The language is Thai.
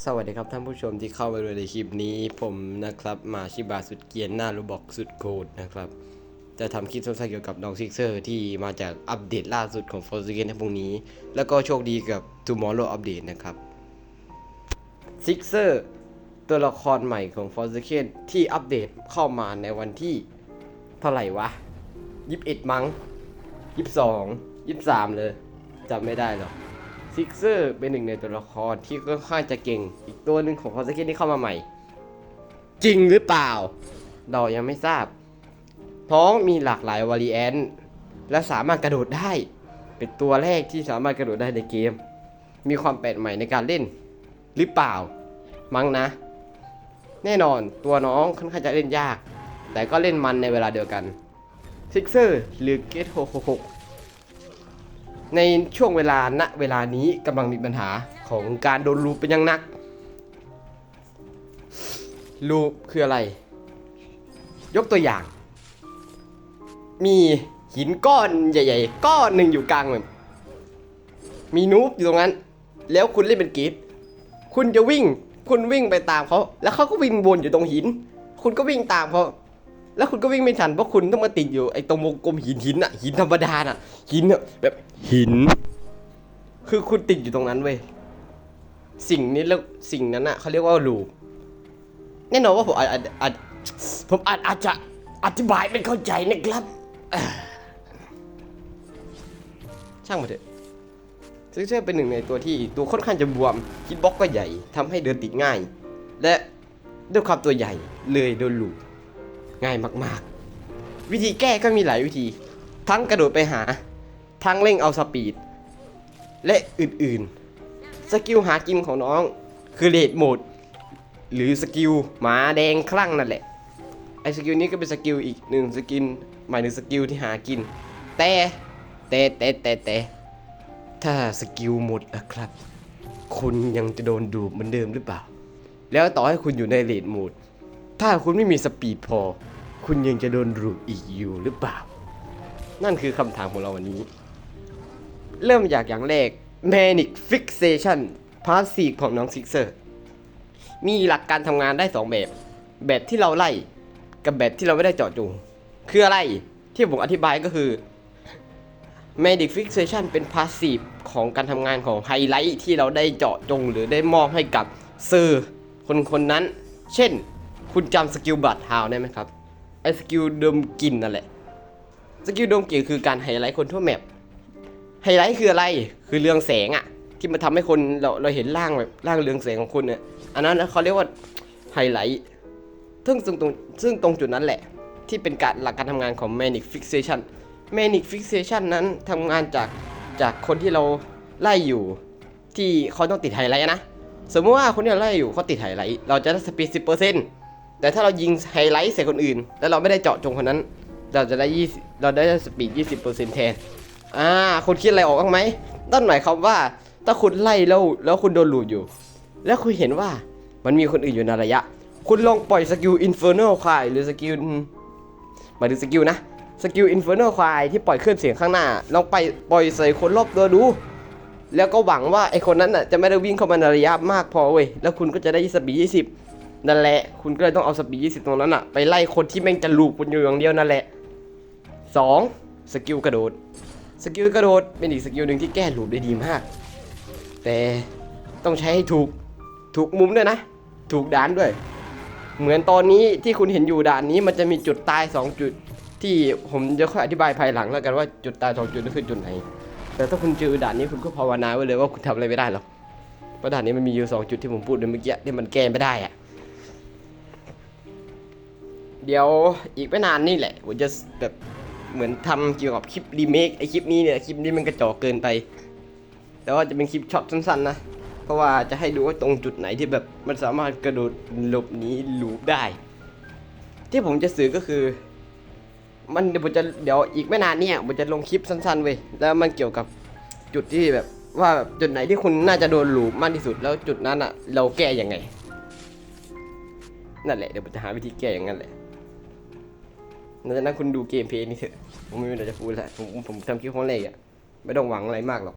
สวัสดีครับท่านผู้ชมที่เข้ามาดูในคลิปนี้ผมนะครับมาชิบาสุดเกียนหน้ารูบอกสุดโกดนะครับ จะทำคลิปสั้นๆเกี่ยวกับน้องซิกเซอร์ที่มาจากอัปเดตล่าสุดของ f o r s a k e n ในพรุ่งนี้ แล้วก็โชคดีกับ Tomorrow Update นะครับซิกเซอร์ตัวละครใหม่ของ f o r s a k e n ที่อัปเดตเข้ามาในวันที่เท่าไหร่วะ21มั้ง22 23เลยจำไม่ได้หรอก ซิกเซอร์เป็นหนึ่งในตัวละครที่ค่อนข้างจะเก่ง อีกตัวหนึ่งของคอสเกตที่เข้ามาใหม่ จริงหรือเปล่า เรายังไม่ทราบ ท้องมีหลากหลายวาริแอนต์และสามารถกระโดดได้ เป็นตัวแรกที่สามารถกระโดดได้ในเกม มีความแปลกใหม่ในการเล่น หรือเปล่า มั้งนะ แน่นอนตัวน้องค่อนข้างจะเล่นยาก แต่ก็เล่นมันในเวลาเดียวกันซิกเซอร์หรือเกต666 ในช่วงเวลาณเวลานี้กำลังมีปัญหาของการโดนลูปเป็นอยังหนัก ลูปคืออะไร ยกตัวอย่าง มีหินก้อนใหญ่ ๆ ก้อนหนึ่งอยู่กลางแบบมีนูบอยู่ตรงนั้น แล้วคุณเล่นเป็นกีดคุณจะวิ่ง คุณวิ่งไปตามเขา แล้วเขาก็วิ่งวนอยู่ตรงหิน คุณก็วิ่งตามเขา แล้วคุณก็วิ่งไม่ทันเพราะคุณต้องมาติดอยู่ไอ้ตรงวงกลมหินหินอะหินธรรมดาน่ะหินอะแบบหิน คือคุณติดอยู่ตรงนั้นเว้ยสิ่งนี้แล้วสิ่งนั้นอะเขาเรียกว่าลูปแน่นอนว่าผมอาจอาจผมอาจอาจจะอธิบายไม่เข้าใจนะครับช่างมาเถอะซึ่งเชื่อเป็นหนึ่งในตัวที่ตัวค่อนข้างจะบวมคิดบล็อกก็ใหญ่ทำให้เดินติดง่าย และด้วยความตัวใหญ่เลยโดนลูป ง่ายมากๆ วิธีแก้ก็มีหลายวิธี ทั้งกระโดดไปหา ทั้งเร่งเอาสปีด และอื่นๆ สกิลหากินของน้องคือเลดโหมด หรือสกิลหมาแดงคลั่งนั่นแหละ ไอสกิลนี้ก็เป็นสกิลอีกหนึ่งสกิลหมายถึงสกิลที่หากิน แต่แต่แต่แต่แต่ถ้าสกิลหมดนะครับ คุณยังจะโดนดูดเหมือนเดิมหรือเปล่า แล้วต่อให้คุณอยู่ในเลดโหมด ถ้าคุณไม่มีสปีดพอ คุณยังจะโดนรูปอีกอยู่หรือเปล่า นั่นคือคำถามของเราวันนี้ เริ่มจากอย่างแรก Manic Fixation Passive ของน้อง Sixer มีหลักการทำงานได้ 2 แบบ แบบที่เราไล่ กับแบบที่เราไม่ได้เจาะจงคืออะไรที่ผมอธิบายก็คือ Magic Fixation เป็น Passive ของการทำงานของไฮไลท์ที่เราได้เจาะจงหรือได้มอบให้กับเซอร์คนคนนั้น เช่น คุณจำสกิลบัตรฮาวได้ไหมครับ ไอสกิลดมกลิ่นนั่นแหละ สกิลดมกลิ่นคือการไฮไลท์คนทั่วแมป ไฮไลท์คืออะไร คือเรืองแสงอะที่มันทำให้คนเราเราเห็นร่างแบบร่างเรืองแสงของคุณเนี่ย อันนั้นเขาเรียกว่าไฮไลท์ ซึ่งตรงตรงซึ่งตรงจุดนั้นแหละ ที่เป็นการหลักการทำงานของ Manic Fixation Manic Fixation นั้นทำงานจากจากคนที่เราไล่อยู่ที่เขาต้องติดไฮไลท์นะ สมมติว่าคนที่เราไล่อยู่เขาติดไฮไลท์ เราจะได้สปีดสิบเปอร์เซ็นต์ แต่ถ้าเรายิงไฮไลท์ใส่คนอื่น แล้วเราไม่ได้เจาะจงคนนั้น เราจะได้ยี่เราได้สปีดยี่สิบเปอร์เซ็นต์แทน อ่าคุณคิดอะไรออกบ้างไหมนั่นหมายความว่า ถ้าคุณไล่แล้วแล้วคุณโดนหลูดอยู่ แล้วคุณเห็นว่ามันมีคนอื่นอยู่ในระยะ คุณลองปล่อยสกิลอินเฟอร์เนลควายหรือสกิลหมายถึงสกิลนะสกิลอินเฟอร์เนลควายที่ปล่อยเคลื่อนเสียงข้างหน้า ลองไปปล่อยใส่คนรอบตัวดู แล้วก็หวังว่าไอคนนั้นน่ะจะไม่ได้วิ่งเข้ามาในระยะมากพอเว้ยแล้วคุณก็จะได้สปีดยี่สิบ นั่นแหละ คุณก็เลยต้องเอาสปีดยี่สิบตรงนั้นอะไปไล่คนที่แม่งจะลูกคุณอยู่อย่างเดียวนั่นแหละสองสกิลกระโดด สกิลกระโดดเป็นอีกสกิลหนึ่งที่แก้ลูปได้ดีมาก แต่ต้องใช้ให้ถูก ถูกมุมด้วยนะ ถูกด่านด้วย เหมือนตอนนี้ที่คุณเห็นอยู่ด่านนี้มันจะมีจุดตาย 2 จุด ที่ผมจะค่อยอธิบายภายหลังแล้วกันว่าจุดตาย 2 จุดนั่นคือจุดไหน แต่ถ้าคุณเจอด่านนี้คุณก็ภาวนาไว้เลยว่าคุณทำอะไรไม่ได้หรอก เพราะด่านนี้มันมีอยู่ 2 จุดที่ผมพูดเมื่อกี้ที่มันแก้ไม่ได้อะ เดี๋ยวอีกไม่นานนี่แหละผมจะแบบเหมือนทำเกี่ยวกับคลิปรีเมคไอคลิปนี้เนี่ยคลิปนี้มันกระจอกเกินไป แต่ว่าจะเป็นคลิปช็อตสั้นๆนะ เพราะว่าจะให้ดูว่าตรงจุดไหนที่แบบมันสามารถกระโดดหลบหนีลูปได้ ที่ผมจะสื่อก็คือ มันเดี๋ยวผมจะเดี๋ยวอีกไม่นานเนี่ยผมจะลงคลิปสั้นๆเว้ยแล้วมันเกี่ยวกับจุดที่แบบว่าแบบจุดไหนที่คุณน่าจะโดนลูปมากที่สุดแล้วจุดนั้นอะเราแก้ยังไง นั่นแหละเดี๋ยวผมจะหาวิธีแก้อย่างนั้นแหละ หลังจากนั้นคุณดูเกมเพลย์นี่เถอะผมไม่มีอะไรจะพูดแล้วผมผมทำคลิปครั้งแรกอะไม่ต้องหวังอะไรมากหรอก